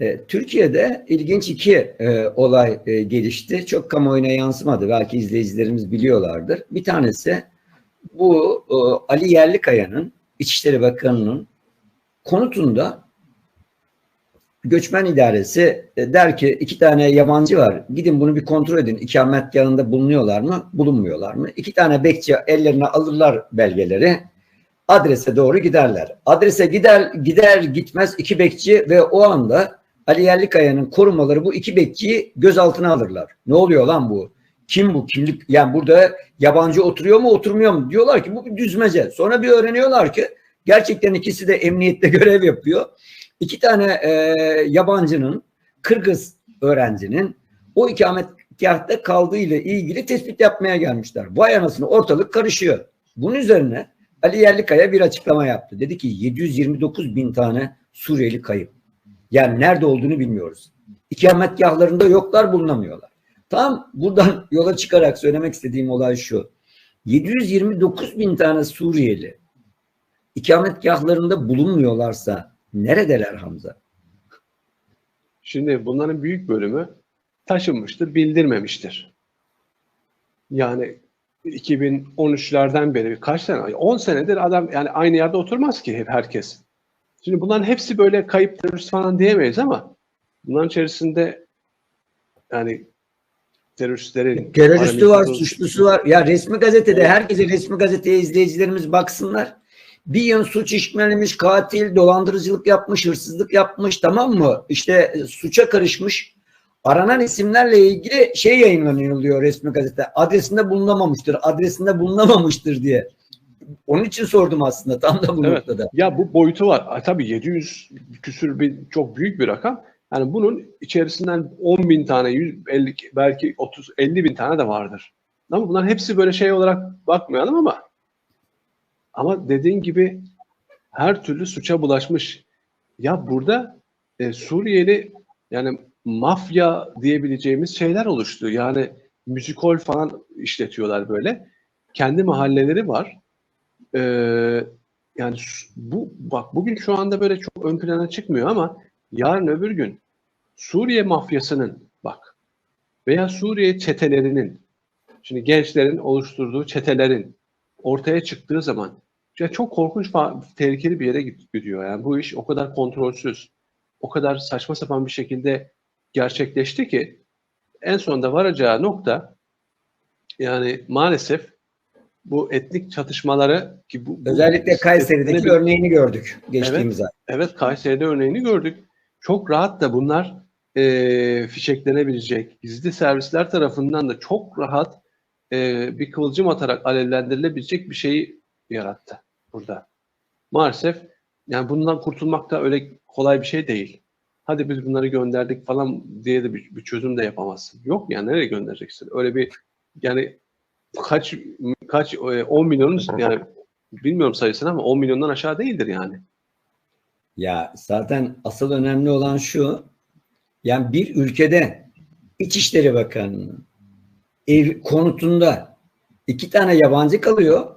E, Türkiye'de ilginç iki e, olay e, gelişti. Çok kamuoyuna yansımadı. Belki izleyicilerimiz biliyorlardır. Bir tanesi bu e, Ali Yerlikaya'nın İçişleri Bakanı'nın konutunda göçmen idaresi e, der ki iki tane yabancı var. Gidin bunu bir kontrol edin. İkametgahında bulunuyorlar mı? Bulunmuyorlar mı? İki tane bekçi ellerine alırlar belgeleri. Adrese doğru giderler. Adrese gider gider gitmez iki bekçi ve o anda Ali Yerlikaya'nın korumaları bu iki bekçiyi gözaltına alırlar. Ne oluyor lan bu? Kim bu? Kimlik? Yani burada yabancı oturuyor mu oturmuyor mu? Diyorlar ki bu bir düzmece. Sonra bir öğreniyorlar ki gerçekten ikisi de emniyette görev yapıyor. İki tane e, yabancının Kırgız öğrencinin o ikametgahta kaldığı ile ilgili tespit yapmaya gelmişler. Vay anasını ortalık karışıyor. Bunun üzerine Ali Yerlikaya bir açıklama yaptı. Dedi ki 729 bin tane Suriyeli kayıp. Yani nerede olduğunu bilmiyoruz. İkametgahlarında yoklar bulunamıyorlar. Tam buradan yola çıkarak söylemek istediğim olay şu. 729 bin tane Suriyeli ikametgahlarında bulunmuyorlarsa neredeler Hamza? Şimdi bunların büyük bölümü taşınmıştır, bildirmemiştir. Yani 2013'lerden beri kaç sene? 10 senedir adam yani aynı yerde oturmaz ki hep herkes. Şimdi bunların hepsi böyle kayıp terörist falan diyemeyiz ama bunların içerisinde yani teröristlerin Teröristi var, suçlusu var. Ya resmi gazetede herkese resmi gazeteye izleyicilerimiz baksınlar. Bir yıl suç işlemiş, katil, dolandırıcılık yapmış, hırsızlık yapmış tamam mı? İşte e, suça karışmış. Aranan isimlerle ilgili şey yayınlanıyor resmi gazete. Adresinde bulunamamıştır, adresinde bulunamamıştır diye. Onun için sordum aslında tam da bu Evet. noktada. Ya bu boyutu var. Ay, tabii 700 küsür bir çok büyük bir rakam. Yani bunun içerisinden 10 bin tane, 150, belki 30, 50 bin tane de vardır. Ama bunların hepsi böyle şey olarak bakmayalım ama ama dediğin gibi her türlü suça bulaşmış. Ya burada e, Suriyeli yani mafya diyebileceğimiz şeyler oluştu. Yani müzikol falan işletiyorlar böyle. Kendi mahalleleri var. Ee, yani bu bak bugün şu anda böyle çok ön plana çıkmıyor ama yarın öbür gün Suriye mafyasının bak veya Suriye çetelerinin şimdi gençlerin oluşturduğu çetelerin ortaya çıktığı zaman ya çok korkunç tehlikeli bir yere gid- gidiyor. Yani bu iş o kadar kontrolsüz, o kadar saçma sapan bir şekilde gerçekleşti ki en sonunda varacağı nokta yani maalesef bu etnik çatışmaları ki bu bu- Özellikle Kayseri'deki bir- örneğini gördük geçtiğimiz ay. Evet Kayseri'de örneğini gördük. Çok rahat da bunlar e, fişeklenebilecek. Gizli servisler tarafından da çok rahat e, bir kıvılcım atarak alevlendirilebilecek bir şeyi yarattı burada. Maalesef yani bundan kurtulmak da öyle kolay bir şey değil. Hadi biz bunları gönderdik falan diye de bir, bir çözüm de yapamazsın. Yok yani nereye göndereceksin? Öyle bir yani kaç kaç e, 10 milyonun yani bilmiyorum sayısını ama 10 milyondan aşağı değildir yani. Ya zaten asıl önemli olan şu. Yani bir ülkede İçişleri Bakanı'nın ev konutunda iki tane yabancı kalıyor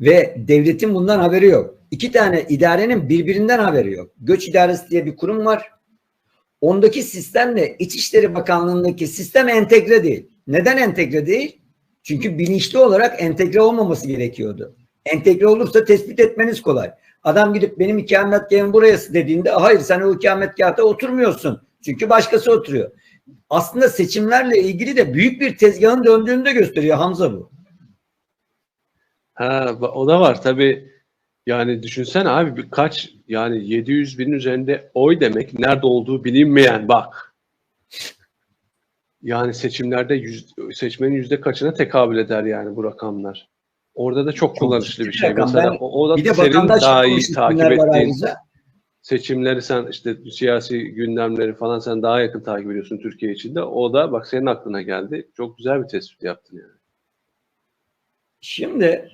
ve devletin bundan haberi yok. İki tane idarenin birbirinden haberi yok. Göç İdaresi diye bir kurum var. Ondaki sistemle İçişleri Bakanlığı'ndaki sistem entegre değil. Neden entegre değil? Çünkü bilinçli olarak entegre olmaması gerekiyordu. Entegre olursa tespit etmeniz kolay. Adam gidip benim ikametgahım burası dediğinde hayır sen o ikametgahta oturmuyorsun. Çünkü başkası oturuyor. Aslında seçimlerle ilgili de büyük bir tezgahın döndüğünü de gösteriyor Hamza bu. Ha, o da var tabii. Yani düşünsene abi birkaç yani 700 binin üzerinde oy demek nerede olduğu bilinmeyen bak. Yani seçimlerde yüz, seçmenin yüzde kaçına tekabül eder yani bu rakamlar. Orada da çok kullanışlı bir şey. rakam. Mesela Ben- o, da Bir de senin daha iyi takip ettiğin seçimleri sen işte siyasi gündemleri falan sen daha yakın takip ediyorsun Türkiye içinde. O da bak senin aklına geldi. Çok güzel bir tespit yaptın yani. Şimdi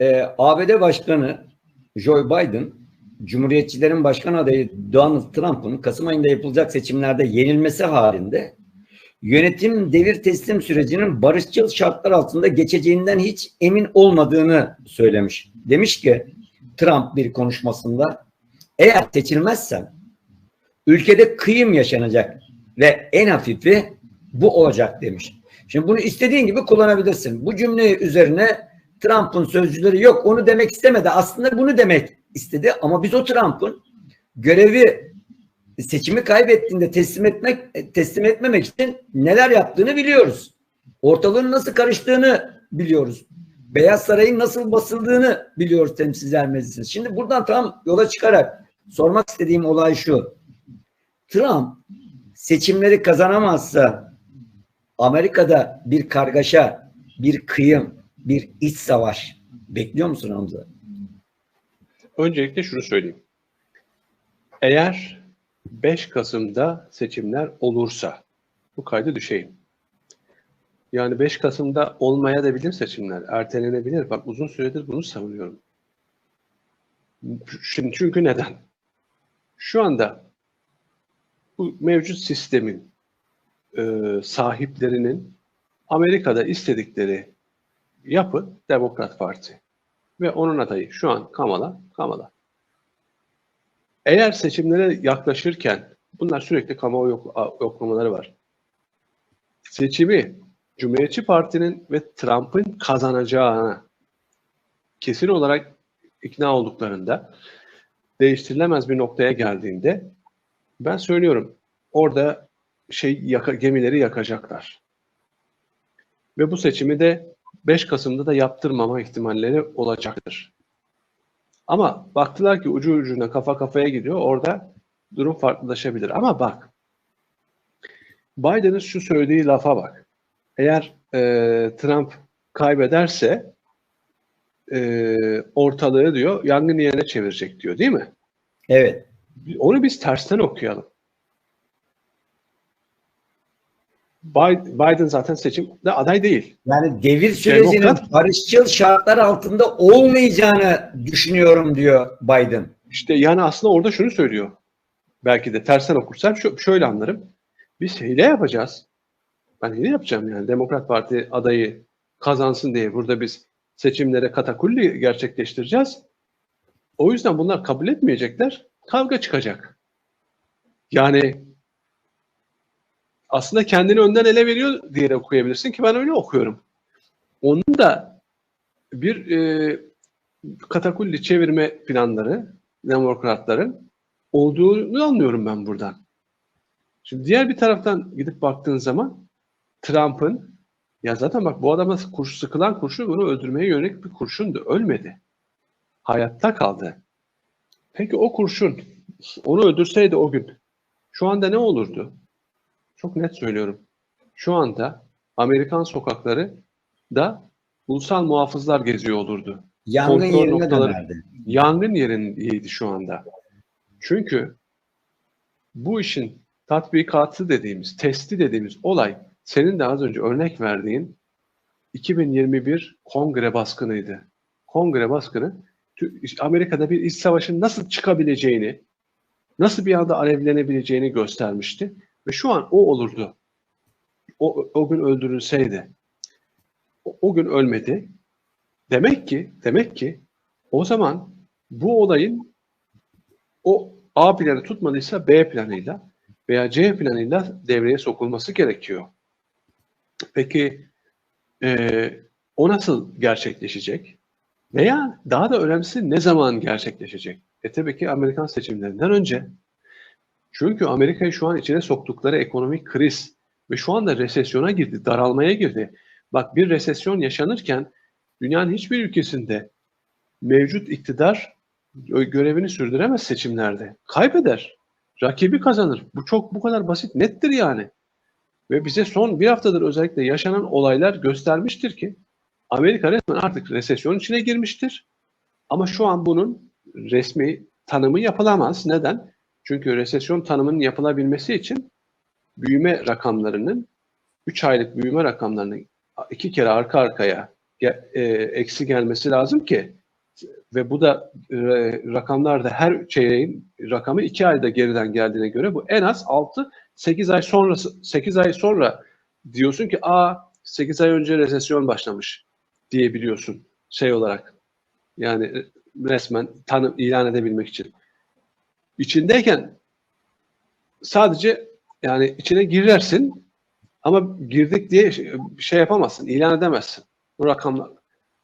e, ABD Başkanı Joe Biden, Cumhuriyetçilerin başkan adayı Donald Trump'ın Kasım ayında yapılacak seçimlerde yenilmesi halinde yönetim devir teslim sürecinin barışçıl şartlar altında geçeceğinden hiç emin olmadığını söylemiş. Demiş ki Trump bir konuşmasında eğer seçilmezsem ülkede kıyım yaşanacak ve en hafifi bu olacak demiş. Şimdi bunu istediğin gibi kullanabilirsin. Bu cümle üzerine Trump'ın sözcüleri yok onu demek istemedi. Aslında bunu demek istedi ama biz o Trump'ın görevi seçimi kaybettiğinde teslim etmek teslim etmemek için neler yaptığını biliyoruz. Ortalığın nasıl karıştığını biliyoruz. Beyaz Saray'ın nasıl basıldığını biliyoruz Temsilciler Meclisi'nde. Şimdi buradan tam yola çıkarak sormak istediğim olay şu. Trump seçimleri kazanamazsa Amerika'da bir kargaşa, bir kıyım, bir iç savaş bekliyor musun Hamza? Öncelikle şunu söyleyeyim. Eğer 5 Kasım'da seçimler olursa bu kaydı düşeyim. Yani 5 Kasım'da olmaya da bilir seçimler. Ertelenebilir. Bak uzun süredir bunu savunuyorum. Şimdi çünkü neden? Şu anda bu mevcut sistemin e, sahiplerinin Amerika'da istedikleri yapı Demokrat Parti. Ve onun adayı şu an Kamala, Kamala. Eğer seçimlere yaklaşırken bunlar sürekli kamuoyu yok, yoklamaları var. Seçimi Cumhuriyetçi Parti'nin ve Trump'ın kazanacağına kesin olarak ikna olduklarında değiştirilemez bir noktaya geldiğinde ben söylüyorum orada şey yaka, gemileri yakacaklar. Ve bu seçimi de 5 Kasım'da da yaptırmama ihtimalleri olacaktır. Ama baktılar ki ucu ucuna kafa kafaya gidiyor. Orada durum farklılaşabilir. Ama bak Biden'ın şu söylediği lafa bak. Eğer e, Trump kaybederse e, ortalığı diyor yangın yerine çevirecek diyor değil mi? Evet. Onu biz tersten okuyalım. Biden zaten seçimde aday değil. Yani devir sürecinin Demokrat, barışçıl şartlar altında olmayacağını düşünüyorum diyor Biden. İşte yani aslında orada şunu söylüyor. Belki de tersten okursam şöyle anlarım. Biz hile yapacağız. Ben hile yapacağım yani. Demokrat Parti adayı kazansın diye burada biz seçimlere katakulli gerçekleştireceğiz. O yüzden bunlar kabul etmeyecekler. Kavga çıkacak. Yani aslında kendini önden ele veriyor diye okuyabilirsin ki ben öyle okuyorum. Onun da bir e, katakulli çevirme planları demokratların olduğunu anlıyorum ben buradan. Şimdi diğer bir taraftan gidip baktığın zaman Trump'ın ya zaten bak bu adama kurşun sıkılan kurşun bunu öldürmeye yönelik bir kurşundu. Ölmedi. Hayatta kaldı. Peki o kurşun onu öldürseydi o gün şu anda ne olurdu? Çok net söylüyorum. Şu anda Amerikan sokakları da ulusal muhafızlar geziyor olurdu. Yangın Kontrol yerine noktaları, dönerdi. Yangın yerindeydi şu anda. Çünkü bu işin tatbikatı dediğimiz, testi dediğimiz olay senin de az önce örnek verdiğin 2021 kongre baskınıydı. Kongre baskını Amerika'da bir iç savaşın nasıl çıkabileceğini, nasıl bir anda alevlenebileceğini göstermişti. Ve şu an o olurdu. O, o gün öldürülseydi. O, o gün ölmedi. Demek ki, demek ki o zaman bu olayın o A planı tutmadıysa B planıyla veya C planıyla devreye sokulması gerekiyor. Peki e, o nasıl gerçekleşecek? Veya daha da önemlisi ne zaman gerçekleşecek? E tabii ki Amerikan seçimlerinden önce. Çünkü Amerika'yı şu an içine soktukları ekonomik kriz ve şu anda resesyona girdi, daralmaya girdi. Bak bir resesyon yaşanırken dünyanın hiçbir ülkesinde mevcut iktidar görevini sürdüremez seçimlerde. Kaybeder. Rakibi kazanır. Bu çok bu kadar basit, nettir yani. Ve bize son bir haftadır özellikle yaşanan olaylar göstermiştir ki Amerika resmen artık resesyon içine girmiştir. Ama şu an bunun resmi tanımı yapılamaz. Neden? Çünkü resesyon tanımının yapılabilmesi için büyüme rakamlarının 3 aylık büyüme rakamlarının iki kere arka arkaya e, eksi gelmesi lazım ki ve bu da e, rakamlar da her şeyin rakamı 2 ayda geriden geldiğine göre bu en az 6 8 ay sonrası 8 ay sonra diyorsun ki a 8 ay önce resesyon başlamış diyebiliyorsun şey olarak. Yani resmen tanım ilan edebilmek için içindeyken sadece yani içine girersin ama girdik diye şey- yapamazsın, ilan edemezsin. Bu rakamlar.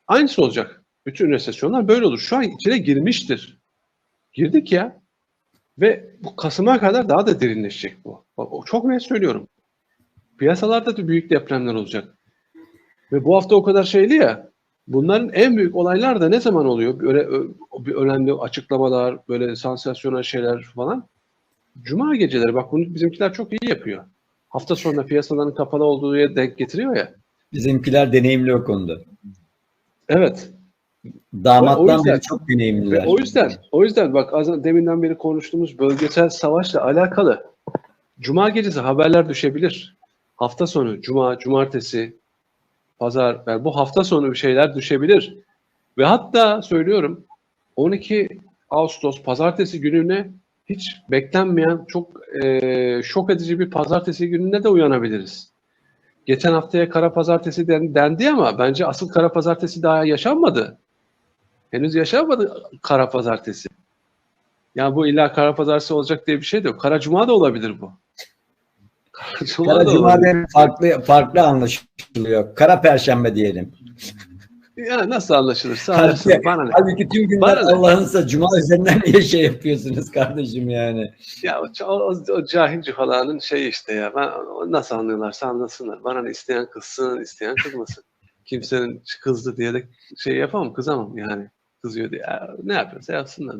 Aynısı olacak. Bütün resesyonlar böyle olur. Şu an içine girmiştir. Girdik ya. Ve bu Kasım'a kadar daha da derinleşecek bu. Bak, çok net söylüyorum. Piyasalarda da büyük depremler olacak. Ve bu hafta o kadar şeyli ya. Bunların en büyük olaylar da ne zaman oluyor? Böyle önemli açıklamalar, böyle sansasyonel şeyler falan. Cuma geceleri bak bunu bizimkiler çok iyi yapıyor. Hafta sonunda piyasaların kapalı olduğu yere denk getiriyor ya. Bizimkiler deneyimli o konuda. Evet. Damattan O yüzden- beri çok deneyimliler. o yüzden o yüzden bak az deminden beri konuştuğumuz bölgesel savaşla alakalı cuma gecesi haberler düşebilir. Hafta sonu cuma, cumartesi, pazar yani bu hafta sonu bir şeyler düşebilir. Ve hatta söylüyorum 12 Ağustos pazartesi gününe hiç beklenmeyen çok eee, şok edici bir pazartesi gününe de uyanabiliriz. Geçen haftaya kara pazartesi den- dendi ama bence asıl kara pazartesi daha yaşanmadı. Henüz yaşanmadı kara pazartesi. Ya bu illa kara pazartesi olacak diye bir şey de yok. Kara cuma da olabilir bu. Kara cuma farklı farklı anlaşılıyor. Kara Perşembe diyelim. Ya nasıl anlaşılırsa anlaşılır. Bana ne? Halbuki tüm günler? Allah'ınsa Cuma üzerinden niye şey yapıyorsunuz kardeşim yani? Ya o, o, o cahil cuhalanın şey işte ya. Ben, nasıl anlıyorlarsa anlasınlar. Bana ne isteyen kızsın, isteyen kızmasın. Kimsenin kızdı diye de şey yapamam, kızamam yani. Kızıyor diye. Ya, ne yapıyorsa yapsınlar.